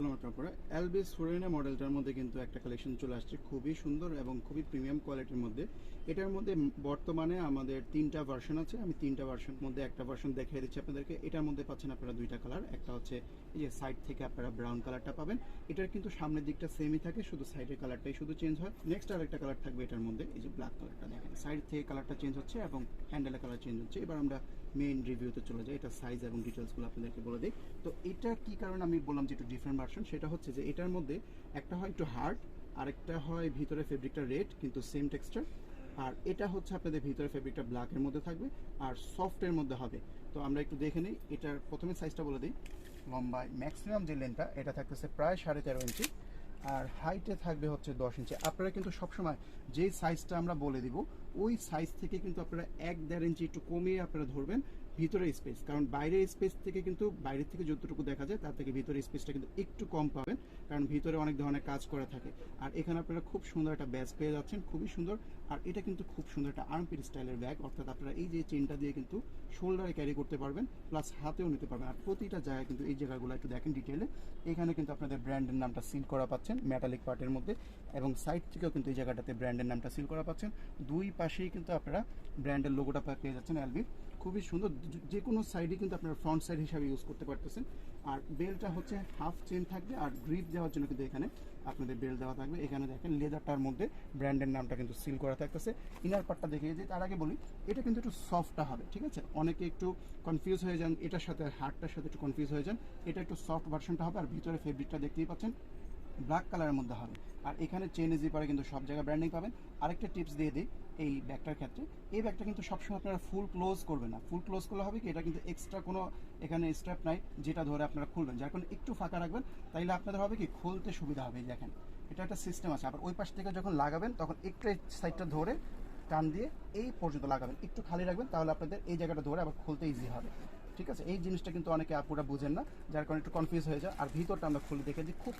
আসসালামু আলাইকুম। আপনারা এলবিস ফোরেনা মডেলটার মধ্যে কিন্তু একটা কালেকশন চলে আসছে। খুবই সুন্দর এবং খুবই প্রিমিয়াম কোয়ালিটির মধ্যে। এটার মধ্যে বর্তমানে আমাদের তিনটা ভার্সন আছে। আমি তিনটা ভার্সন মধ্যে একটা ভার্সন দেখিয়ে দিচ্ছি আপনাদেরকে। এটার মধ্যে পাচ্ছেন আপনারা দুইটা কালার একটা হচ্ছে এই যে সাইড থেকে আপনারা ব্রাউন কালারটা পাবেন। এটার কিন্তু সামনের দিকটা সেমই থাকে, শুধু সাইডের কালারটাই শুধু চেঞ্জ হয়। নেক্সট আর একটা কালার থাকবে এটার মধ্যে, এই যে ব্ল্যাক কালারটা দেখেন। সাইড থেকে কালারটা চেঞ্জ হচ্ছে এবং হ্যান্ডেলের কালার চেঞ্জ হচ্ছে। এবার আমরা মেইন রিভিউতে চলে যাই। এটা সাইজ এবং ডিটেলসগুলো আপনাদেরকে বলে দিই। তো এটা কি কারণে আমি বললাম যে একটু ডিফারেন্ট ভার্সন সেটা হচ্ছে যে এটার মধ্যে একটা হয় একটু হার্ড আরেকটা হয় ভিতরে ফেব্রিকটা রেড কিন্তু সেম টেক্সচার আর এটা হচ্ছে আপনাদের ভিতরে ফেব্রিকটা ব্ল্যাকের মধ্যে থাকবে, আর সফটের মধ্যে হবে। তো আমরা একটু দেখে নিই, এটার প্রথমে সাইজটা বলে দিই। লম্বায় ম্যাক্সিমাম যে লেনটা এটা থাকতেছে প্রায় সাড়ে তেরো ইঞ্চি। আর হাইটে থাকবে হচ্ছে দশ ইঞ্চি। আপনারা কিন্তু সবসময় যে সাইজটা আমরা বলে দিব, ওই সাইজ থেকে কিন্তু আপনারা এক দেড় ইঞ্চি একটু কমিয়ে আপনারা ধরবেন। ভিতরে স্পেস কারণ বাইরের স্পেস থেকে কিন্তু বাইরের থেকে যতটুকু দেখা যায়, তার থেকে ভিতরে স্পেসটা কিন্তু একটু কম পাবেন, কারণ ভিতরে অনেক ধরনের কাজ করা থাকে। আর এখানে আপনারা খুব সুন্দর একটা ব্যাচ পেয়ে যাচ্ছেন, খুবই সুন্দর। আর এটা কিন্তু খুব সুন্দর একটা আর্মপিট স্টাইলের ব্যাগ অর্থাৎ আপনারা এই যে চেনটা দিয়ে কিন্তু শোল্ডারে ক্যারি করতে পারবেন প্লাস হাতেও নিতে পারবেন। আর প্রতিটা জায়গায় কিন্তু এই জায়গাগুলো একটু দেখেন ডিটেলে এখানে কিন্তু আপনাদের ব্র্যান্ডের নামটা সিল করা পাচ্ছেন মেটালিক পার্টের মধ্যে। এবং সাইড থেকেও কিন্তু এই জায়গাটাতে ব্র্যান্ডের নামটা সিল করা পাচ্ছেন। দুই পাশেই কিন্তু আপনারা ব্র্যান্ডের লোগোটা পেয়ে যাচ্ছেন অ্যালবির খুবই সুন্দর। যে- যে কোনো সাইডে কিন্তু আপনারা ফ্রন্ট সাইড হিসাবে ইউজ করতে পারতেছেন। আর বেলটা হচ্ছে হাফ চেন থাকবে আর গ্রিপ দেওয়ার জন্য কিন্তু এখানে আপনাদের বেল দেওয়া থাকবে। এখানে দেখেন লেদারটার মধ্যে ব্র্যান্ডের নামটা কিন্তু সিল করা থাকতেছে। ইনার পার্টটা দেখিয়ে দিই, তার আগে বলি, এটা কিন্তু একটু সফটটা হবে, ঠিক আছে? অনেকে একটু কনফিউজ হয়ে যান, এটার সাথে হার্টটার সাথে একটু কনফিউজ হয়ে যান। এটা একটু সফট ভার্সনটা হবে আর ভিতরে ফেব্রিকটা দেখতেই পাচ্ছেন। ব্ল্যাক কালারের মধ্যে হবে। আর এখানে চেন জিপারে কিন্তু সব জায়গায় ব্র্যান্ডিং পাবেন। আরেকটা টিপস দিয়ে দিই এই ব্যাগটার ক্ষেত্রে। এই ব্যাগটা কিন্তু সবসময় আপনারা ফুল ক্লোজ করবেন না। ফুল ক্লোজ করলে হবে কি? এটা কিন্তু এক্সট্রা কোনো এখানে স্ট্র্যাপ নাই যেটা ধরে আপনারা খুলবেন। যার কারণে একটু ফাঁকা রাখবেন, তাইলে আপনাদের হবে কি? খুলতে সুবিধা হবে দেখেন। এটা একটা সিস্টেম আছে। আবার ওই পাশ থেকে যখন লাগাবেন, তখন একটু সাইডটা ধরে টান দিয়ে এই পর্যন্ত লাগাবেন। একটু খালি রাখবেন, তাহলে আপনাদের এই জায়গাটা ধরে আবার খুলতে ইজি হবে। ঠিক আছে? এই জিনিসটা কিন্তু অনেকে আপুরা বুঝেন না, যার কারণে একটু কনফিউজ হয়ে যায়। আর ভিতরটা আমরা খুলে দেখেছি খুব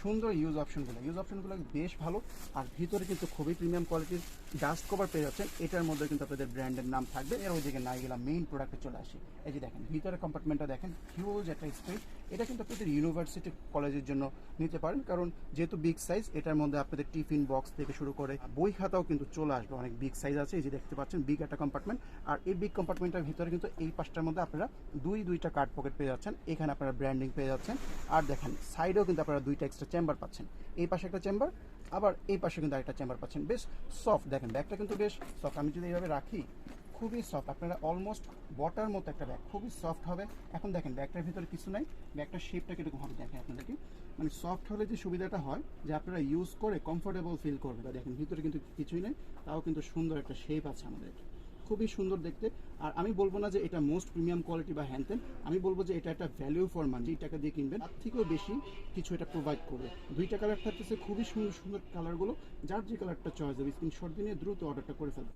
সুন্দর ইউজ অপশনগুলো ইউজ অপশনগুলো বেশ ভালো, আর ভিতরে কিন্তু খুবই প্রিমিয়াম কোয়ালিটির ডাস্ট কভার পেয়ে যাচ্ছেন। এটার মধ্যে কিন্তু আপনাদের ব্র্যান্ডের নাম থাকবে। এর ওইদিকে নাই গেলাম মেইন প্রোডাক্টে চলে আসি। এই যে দেখেন ভিতরে কম্পার্টমেন্টটা দেখেন হিউজ একটা স্পেস এটা কিন্তু আপনাদের ইউনিভার্সিটি কলেজের জন্য নিতে পারেন। কারণ যেহেতু বিগ সাইজ এটার মধ্যে আপনাদের টিফিন বক্স থেকে শুরু করে বই খাতাও কিন্তু চলে আসবে। অনেক বিগ সাইজ আছে। এই যে দেখতে পাচ্ছেন বিগ একটা কম্পার্টমেন্ট আর এই বিগ কম্পার্টমেন্টের ভিতরে কিন্তু এই পাশটার মধ্যে আপনারা দুই, দুইটা কার্ড পকেট পেয়ে যাচ্ছেন। এখানে আপনারা ব্র্যান্ডিং পেয়ে যাচ্ছেন। আর দেখেন সাইডেও কিন্তু আপনারা দুইটা এক্সট্রা চেম্বার পাচ্ছেন। এই পাশে একটা চেম্বার আবার এই পাশে কিন্তু আরেকটা চেম্বার পাচ্ছেন। বেশ সফট দেখেন ব্যাগটা কিন্তু বেশ সফট আমি যদি এইভাবে রাখি, খুবই সফট আপনারা অলমোস্ট বটার মতো একটা ব্যাগ খুবই সফট হবে। এখন দেখেন ব্যাগটার ভিতরে কিছু নাই। ব্যাগটার শেপটা কীরকম হবে দেখেন আপনাদেরকে। মানে সফট হলে যে সুবিধাটা হয়, যে আপনারা ইউজ করে কমফোর্টেবল ফিল করবে দেখেন, ভিতরে কিন্তু কিছুই নেই, তাও কিন্তু সুন্দর একটা শেপ আছে আমাদের। খুবই সুন্দর দেখতে। আর আমি বলব না যে এটা মোস্ট প্রিমিয়াম কোয়ালিটি বা হ্যান্ড আমি বলব যে এটা একটা ভ্যালু ফর মানি যেই টাকা দিয়ে কিনবেন। তার থেকেও বেশি কিছু এটা প্রোভাইড করবে। দুইটা কালার থাকতেছে, খুবই সুন্দর সুন্দর কালারগুলো যার যে কালারটা চয়েস হবে স্ক্রিনশট দিয়ে দ্রুত অর্ডারটা করে ফেলবে